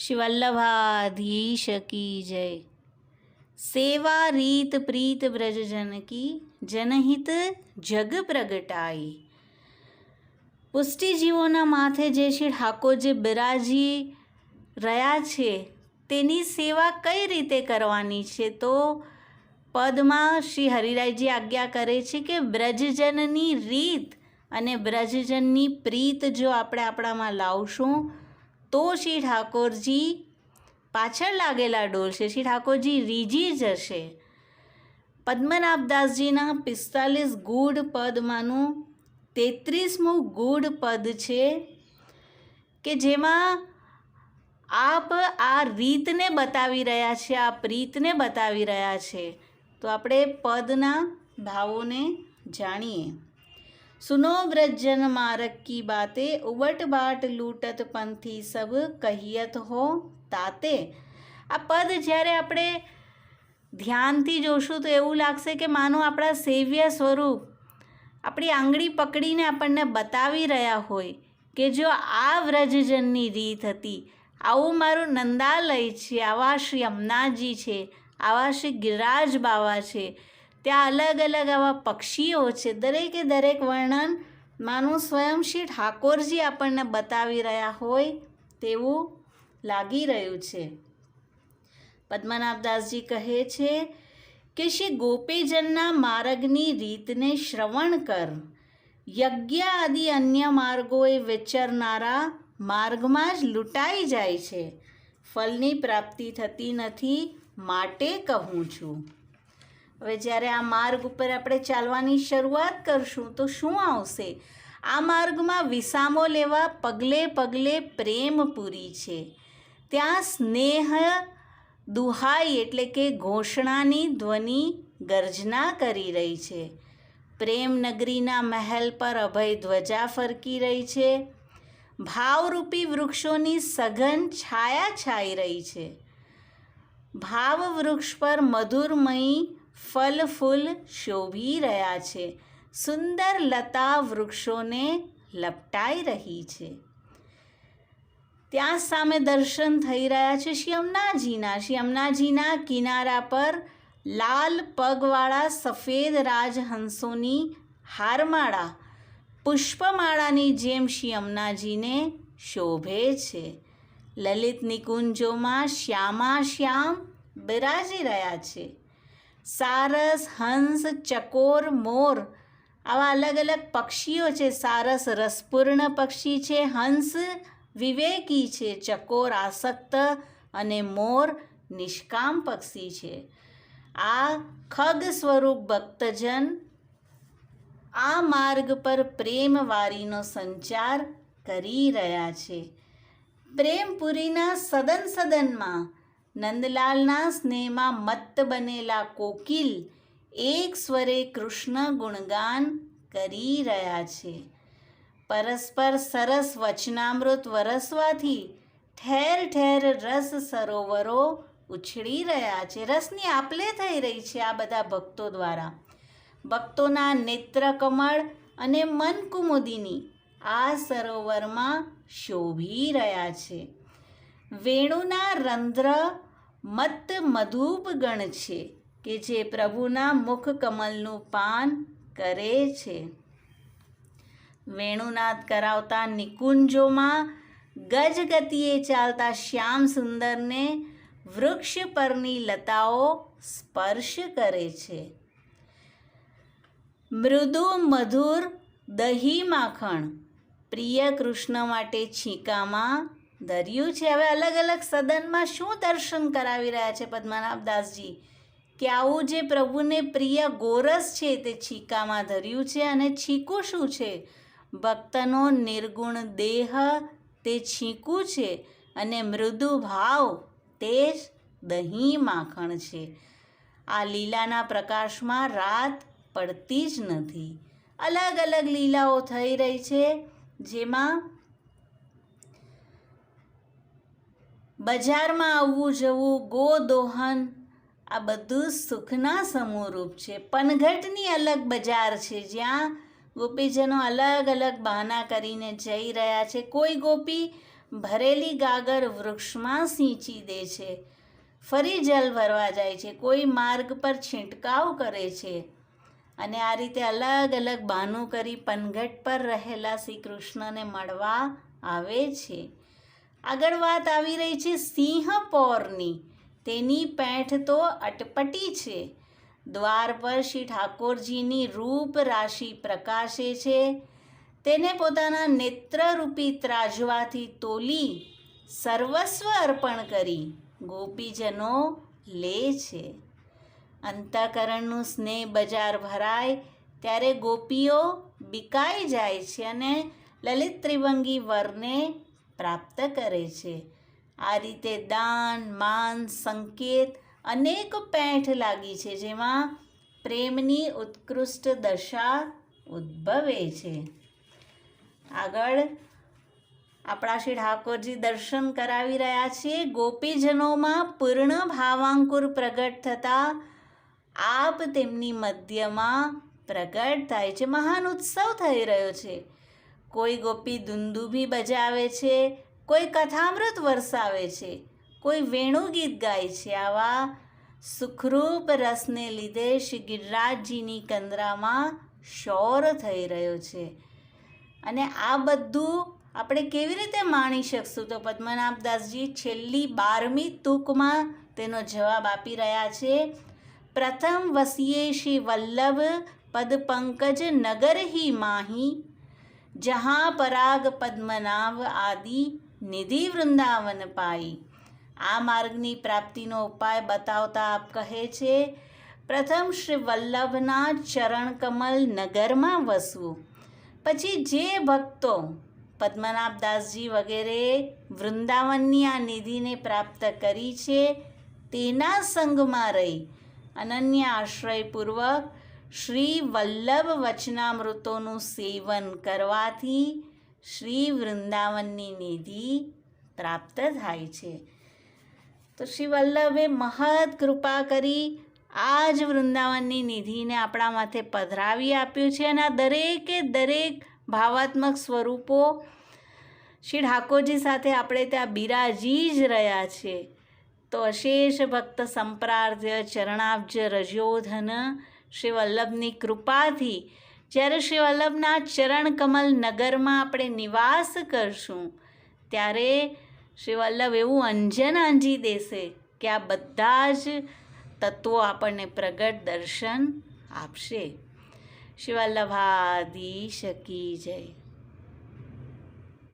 શ્રી વલ્લભાધીશ કી જય સેવા રીત પ્રીત બ્રજજન કી જનહિત જગ પ્રગટાઈ પુષ્ટિજીવોના માથે જે શ્રી ઠાકોરજી બિરાજી રહ્યા છે તેની સેવા કઈ રીતે કરવાની છે તો પદમાં શ્રી હરિરાયજી આજ્ઞા કરે છે કે બ્રજજનની રીત અને બ્રજજનની પ્રીત જો આપણે આપણામાં લાવશું તો શ્રી ઠાકોરજી પાછળ લાગેલા ડોલ છે. શ્રી ઠાકોરજી રીજી જશે. પદ્મનાભદાસજીના પિસ્તાલીસ ગૂઢ પદમાંનું તેત્રીસમું ગૂઢ પદ છે કે જેમાં આપ આ રીતને બતાવી રહ્યા છે આ પ્રીતને બતાવી રહ્યા છે. તો આપણે પદના ભાવોને જાણીએ. સુનો ब्रजन મારક કી બાતે उबट बाट लूटत પંથી સબ કહિયત હો તાતે આ પદ જ્યારે આપણે ધ્યાનથી જોશું તો એવું લાગશે કે માનો આપણા સેવ્ય સ્વરૂપ, આપણી આંગળી પકડીને આપણને બતાવી રહ્યા હોય કે જો આ વ્રજજનની રીત હતી, આવું મારું નંદાલય છે, આવા શ્રી અમનાજી છે, આવા શ્રી ગિરિરાજ બાવા છે ત્યાં અલગ અલગ આવા પક્ષીઓ છે. દરેકે દરેક વર્ણન માનું સ્વયં ઠાકોરજી આપણને બતાવી રહ્યા હોય તેવું લાગી રહ્યું છે. પદ્મનાભદાસજી કહે છે કે શ્રી ગોપીજનના માર્ગની રીતને શ્રવણ કર. યજ્ઞ આદિ અન્ય માર્ગોએ વિચરનારા માર્ગમાં જ લૂંટાઈ જાય છે. ફલની પ્રાપ્તિ થતી નથી માટે કહું છું. હવે જ્યારે આ માર્ગ ઉપર આપણે ચાલવાની શરૂઆત કરશું, તો શું આવશે? આ માર્ગમાં વિસામો લેવા પગલે પગલે પ્રેમપુરી છે. ત્યાં સ્નેહ દુહાઈ એટલે કે ઘોષણાની ધ્વનિ ગર્જના કરી રહી છે. પ્રેમનગરીના મહેલ પર અભય ધ્વજા ફરકી રહી છે. ભાવરૂપી વૃક્ષોની સઘન છાયા છાઈ રહી છે. ભાવ વૃક્ષ પર મધુરમયી ફલ ફૂલ શોભી રહ્યા છે. સુંદર લતા વૃક્ષોને લપટાઈ રહી છે. ત્યાં સામે દર્શન થઈ રહ્યા છે શ્રી અમનાજીના. શ્રી અમનાજીના કિનારા પર લાલ પગવાળા સફેદ રાજહંસોની હારમાળા, પુષ્પમાળાની જેમ શ્રી અમનાજીને શોભે છે. લલિત નિકુંજોમાં શ્યામા શ્યામ બિરાજી રહ્યા છે. સારસ, હંસ, ચકોર, મોર. આવા અલગ અલગ પક્ષીઓ છે. સારસ રસપૂર્ણ પક્ષી છે. હંસ વિવેકી છે. ચકોર આસક્ત અને મોર નિષ્કામ પક્ષી છે. આ ખગ સ્વરૂપ ભક્તજન આ માર્ગ પર પ્રેમવારીનો સંચાર કરી રહ્યા છે. પ્રેમપુરીના સદન સદનમાં નંદલાલના સ્નેહમાં મત્ત બનેલા કોકિલ એક સ્વરે કૃષ્ણ ગુણગાન કરી રહ્યા છે. પરસ્પર સરસ વચનામૃત વરસવાથી ઠેર ઠેર રસ સરોવરો ઉછળી રહ્યા છે. રસની આપલે થઈ રહી છે આ બધા ભક્તો દ્વારા. ભક્તોના નેત્રકમળ અને મન કુમુદિની આ સરોવરમાં શોભી રહ્યા છે. વેણુના રંધ્ર મત મધુપ ગણ છે, કે જે પ્રભુના મુખ કમલનું પાન કરે છે. વેણુનાદ કરાવતા નિકુંજોમાં ગજગતિએ ચાલતા શ્યામ સુંદરને વૃક્ષ પરની લતાઓ સ્પર્શ કરે છે. મૃદુ મધુર દહીં માખણ પ્રિય કૃષ્ણ માટે છીકામાં ધર્યું છે. હવે અલગ અલગ સદનમાં શું દર્શન કરાવી રહ્યા છે પદ્મનાભદાસજી કે આવું જે પ્રભુને પ્રિય ગોરસ છે તે છીકામાં ધર્યું છે અને છીકું શું છે? ભક્તનો નિર્ગુણ દેહ તે છીકું છે અને મૃદુ ભાવ તે જ દહીં માખણ છે. આ લીલાના પ્રકાશમાં રાત પડતી જ નથી. અલગ અલગ લીલાઓ થઈ રહી છે જેમાં બજારમાં આવવું જવું, ગોદોહન, આ બધું સુખના સમૂહરૂપ છે. પનઘટની અલગ બજાર છે, જ્યાં ગોપીજનો અલગ અલગ બહાના કરીને જઈ રહ્યા છે. કોઈ ગોપી ભરેલી ગાગર વૃક્ષમાં સિંચી દે છે, ફરી જલ ભરવા જાય છે. કોઈ માર્ગ પર છંટકાવ કરે છે અને આ રીતે અલગ અલગ બહાનું કરી પનઘટ પર રહેલા શ્રી કૃષ્ણને મળવા આવે છે. આગળ વાત આવી રહી છે સિંહ પોરની. તેની પેઠ તો અટપટી છે. દ્વાર પર શ્રી ઠાકોરજીની રૂપ રાશિ પ્રકાશે છે. તેને પોતાના નેત્રરૂપી ત્રાજવાથી તોલી સર્વસ્વ અર્પણ કરી ગોપીજનો લે છે. અંતઃકરણનું સ્નેહ બજાર ભરાય ત્યારે ગોપીઓ બિકાઈ જાય છે અને લલિત ત્રિવંગી વરને પ્રાપ્ત કરે છે. આ રીતે દાન, માન, સંકેત અનેક પેઠ લાગી છે જેમાં પ્રેમની ઉત્કૃષ્ટ દશા ઉદ્ભવે છે. આગળ આપણા શ્રી ઠાકોરજી દર્શન કરાવી રહ્યા છે. ગોપીજનોમાં પૂર્ણ ભાવાંકુર પ્રગટ થતાં આપ તેમની મધ્યમાં પ્રગટ થાય છે. મહાન ઉત્સવ થઈ રહ્યો છે. કોઈ ગોપી દુંદુભી બજાવે છે, કોઈ કથામૃત વરસાવે છે, કોઈ વેણુ ગીત ગાય છે. આવા સુખરૂપ રસને લીધે શ્રી ગિરિરાજજીની કંદરામાં શોર થઈ રહ્યો છે. અને આ બધું આપણે કેવી રીતે માણી શકશું? તો પદ્મનાભદાસજી છેલ્લી બારમી તૂકમાં તેનો જવાબ આપી રહ્યા છે. પ્રથમ વસીએ શ્રી વલ્લભ, પદ પંકજ, નગર હી માહી જहाँ પરાગ પદ્મનાભ આદિ નિધિ વૃંદાવન પાઈ આ માર્ગની પ્રાપ્તિનો ઉપાય બતાવતા આપ કહે છે પ્રથમ શ્રી વલ્લભના ચરણકમલ નગરમાં વસવું પછી જે ભક્તો પદ્મનાભદાસજી વગેરે વૃંદાવનની આ નિધિને પ્રાપ્ત કરી છે તેના સંગમાં રહી અનન્ય આશ્રયપૂર્વક શ્રી વલ્લભ વચનામૃતોનું સેવન કરવાથી શ્રી વૃંદાવનની નિધિ પ્રાપ્ત થાય છે. તો શ્રી વલ્લભે મહદ કૃપા કરી આ જ વૃંદાવનની નિધિને આપણા માથે પધરાવી આપ્યું છે અને આ દરેકે દરેક ભાવાત્મક સ્વરૂપો શ્રી ઠાકોરજી સાથે આપણે ત્યાં બિરાજી જ રહ્યા છે. તો અશેષ ભક્ત સંપ્રાર્થ્ય ચરણાબ્જ રજોધન શ્રી વલ્લભની કૃપાથી. જ્યારે શ્રી વલ્લભના ચરણ કમલ નગરમાં આપણે નિવાસ કરશું, ત્યારે શ્રી વલ્લભ એવું અંજન આંજી દેશે કે આ બધા જ તત્વો આપણને પ્રગટ દર્શન આપશે. શિવલ્લભાધીશ શકી જય.